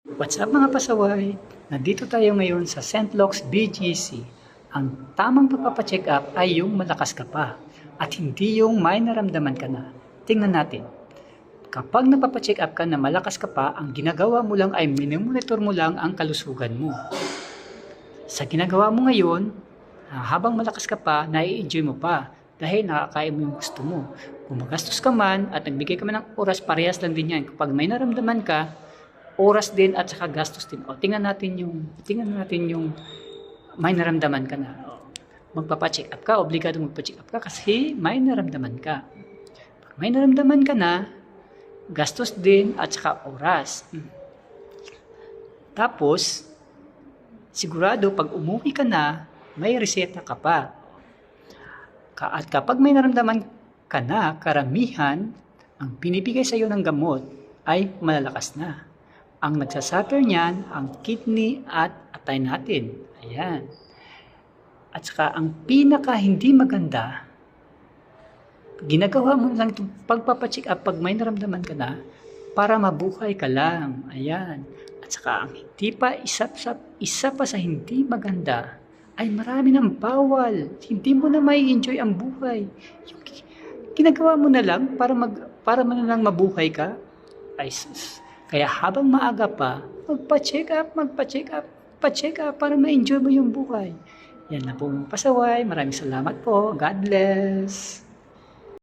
What's up mga pasaway? Nandito tayo ngayon sa St. Luke's BGC. Ang tamang pagpapacheck up ay yung malakas ka pa at hindi yung may naramdaman ka na. Tingnan natin. Kapag napapacheck up ka na malakas ka pa, ang ginagawa mo lang ay minomonitor mo lang ang kalusugan mo. Sa ginagawa mo ngayon, ah, habang malakas ka pa, nai-enjoy mo pa dahil nakakain mo yung gusto mo. Kung magastos ka man at nagbigay ka man ng oras, parehas lang din yan. Kapag may naramdaman ka, oras din at saka gastos din. O, tingnan natin yung, tingnan natin yung may naramdaman ka na. O, magpapacheck up ka, obligado magpacheck up ka kasi may naramdaman ka. Pag may naramdaman ka na, gastos din at saka oras. Hmm. Tapos, sigurado pag umuwi ka na, may reseta ka pa. At kapag may naramdaman ka na, karamihan, ang binibigay sa iyo ng gamot ay malalakas na. Ang nagsasuffer niyan, ang kidney at atay natin. Ayan. At saka ang pinaka hindi maganda, ginagawa mo lang itong pagpapacheck up pag may naramdaman ka na para mabuhay ka lang. Ayan. At saka ang hindi pa isa, sa, isa pa sa hindi maganda ay marami ng bawal. Hindi mo na may enjoy ang buhay. Yung gi- ginagawa mo na lang para mag para man lang mabuhay ka. Ay sus. Kaya habang maaga pa, magpa-check up, magpa-check up, pa-check up para ma-enjoy mo yung buhay. Yan na po pasaway. Maraming salamat po. God bless.